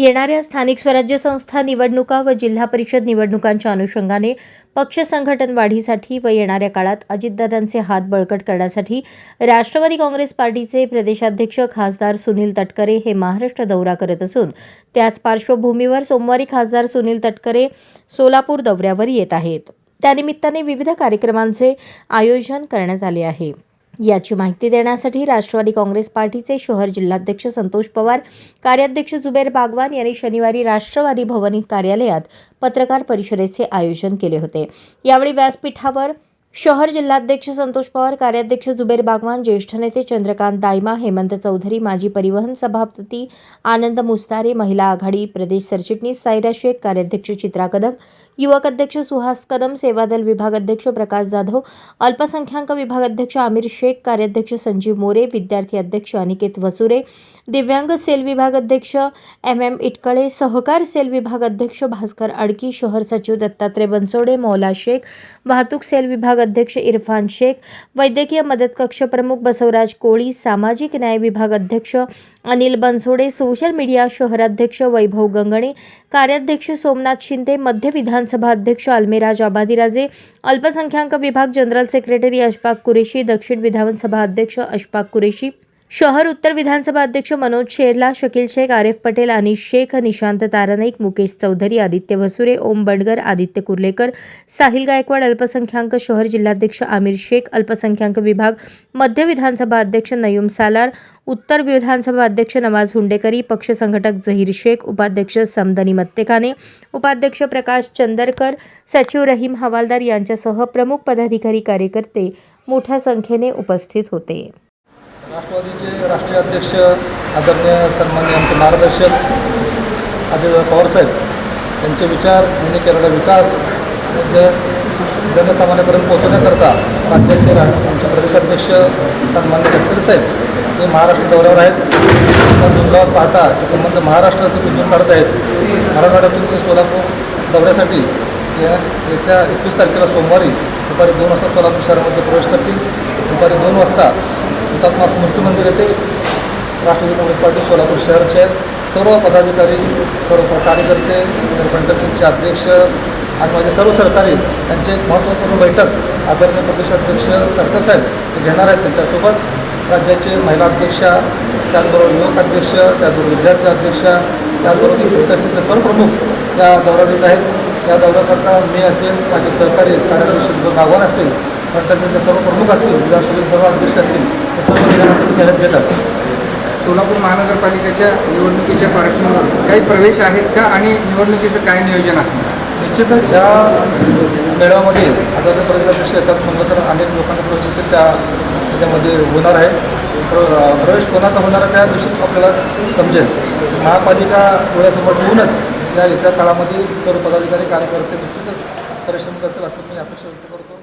येणाऱ्या स्थानिक स्वराज्य संस्था निवडणुका व जिल्हा परिषद निवडणुकांच्या अनुषंगाने पक्ष संघटन वाढीसाठी व येणाऱ्या काळात अजितदादांचे हात बळकट करण्यासाठी राष्ट्रवादी काँग्रेस पार्टीचे प्रदेशाध्यक्ष खासदार सुनील तटकरे हे महाराष्ट्र दौरा करत असून त्याच पार्श्वभूमीवर सोमवारी खासदार सुनील तटकरे सोलापूर दौऱ्यावर येत आहेत. त्यानिमित्ताने विविध कार्यक्रमांचे आयोजन करण्यात आले आहे. याची माहिती देण्यासाठी राष्ट्रवादी काँग्रेस पार्टीचे शहर जिल्हाध्यक्ष संतोष पवार कार्याध्यक्ष जुबेर बागवान यांनी शनिवारी राष्ट्रवादी भवन कार्यालयात पत्रकार परिषदेचे आयोजन केले होते. यावेळी व्यासपीठावर शहर जिल्हाध्यक्ष संतोष पवार कार्याध्यक्ष जुबेर बागवान ज्येष्ठ नेते चंद्रकांत दायमा हेमंत चौधरी माजी परिवहन सभापती आनंद मुस्तारे महिला आघाडी प्रदेश सरचिटणीस सायरा शेख कार्याध्यक्ष चित्रा कदम युवक अध्यक्ष सुहास कदम सेवादल विभाग अध्यक्ष प्रकाश जाधव अल्पसंख्याक विभाग अध्यक्ष आमिर शेख कार्याध्यक्ष संजीव मोरे विद्यार्थी अध्यक्ष अनिकेत वसुरे दिव्यांग सेल विभाग अध्यक्ष एम एम इटकळे सहकार सेल विभाग अध्यक्ष भास्कर अडकी शहर सचिव दत्तात्रय बनसोडे मौला शेख वाहतूक सेल विभाग अध्यक्ष इरफान शेख वैद्यकीय मदत कक्ष प्रमुख बसवराज कोळी सामाजिक न्याय विभाग अध्यक्ष अनिल बनसोडे सोशल मीडिया शहराध्यक्ष वैभव गंगणे कार्याध्यक्ष सोमनाथ शिंदे मध्य विधानसभा अध्यक्ष अल्मेराज आबादीराजे अल्पसंख्याक विभाग जनरल सेक्रेटरी अशफाक कुरेशी दक्षिण विधानसभा अध्यक्ष अशफाक कुरेशी शहर उत्तर विधानसभा अध्यक्ष मनोज शेरला शकील शेख आरिफ पटेल आणि शेख निशांत तारानाईक मुकेश चौधरी आदित्य वसुरे ओम बंडगर आदित्य कुर्लेकर साहिल गायकवाड अल्पसंख्याक शहर जिल्हाध्यक्ष आमिर शेख अल्पसंख्याक विभाग मध्य विधानसभा अध्यक्ष नयूम सालार उत्तर विधानसभा अध्यक्ष नवाज हुंडेकरी पक्ष संघटक झहीर शेख उपाध्यक्ष समदनी मत्तेखाने उपाध्यक्ष प्रकाश चंदरकर सचिव रहीम हवालदार यांच्यासह प्रमुख पदाधिकारी कार्यकर्ते मोठ्या संख्येने उपस्थित होते. राष्ट्रवादीचे राष्ट्रीय अध्यक्ष आदरणीय सन्मान्य आमचे मार्गदर्शक अजय पवारसाहेब यांचे विचार यांनी केलेला विकास ज जनसामान्यापर्यंत पोहोचवण्याकरता राज्याचे रा आमचे प्रदेशाध्यक्ष सन्मान्य गडकरी साहेब हे महाराष्ट्र दौऱ्यावर आहेत. त्या पाहता ते संबंध महाराष्ट्रातून ते काढत आहेत. मराठवाड्यातून ते सोलापूर दौऱ्यासाठी या येत्या एकवीस तारखेला सोमवारी दुपारी दोन वाजता सोलापूर शहरामध्ये प्रवेश करतील. दुपारी दोन वाजता हुतात्मा स्मृती मंदिर येथे राष्ट्रवादी काँग्रेस पार्टी सोलापूर शहरचे सर्व पदाधिकारी सर्व कार्यकर्ते सरपंचचे अध्यक्ष आणि माझे सर्व सरकारी त्यांचे एक महत्त्वपूर्ण बैठक आदरणीय प्रदेशाध्यक्ष तडकर साहेब ते घेणार आहेत त्यांच्यासोबत. राज्याचे महिला अध्यक्षा त्याचबरोबर युवक अध्यक्ष त्याचबरोबर विद्यार्थी अध्यक्षा त्याचबरोबर विद्यार्थीचे सर्व प्रमुख या दौऱ्यात येत आहेत. या दौऱ्याकरता मी असेल माझे सहकारी कार्यालय सुद्धा बागवान असतील गटाचे जे सर्व प्रमुख असतील विधानसभेचे सर्व अध्यक्ष असतील ते सर्व विधानसभेत मेहनत घेतात. सोलापूर महानगरपालिकेच्या निवडणुकीच्या पार्श्वभूमीवर काही प्रवेश आहेत का आणि निवडणुकीचं काय नियोजन असणार? निश्चितच या मेळाव्यामध्ये आता जे प्रदेशाध्यक्ष येतात. म्हणलं तर अनेक लोकांना प्रवेश देखील त्या त्याच्यामध्ये होणार आहे प्र प्रवेश कोणाचा होणार आहे त्या दिवशी आपल्याला समजेल. महापालिका डोळ्यासमोर ठेवूनच या येत्या काळामध्ये सर्व पदाधिकारी कार्यकर्ते निश्चितच परिश्रम करतील असं मी अपेक्षा व्यक्त करतो.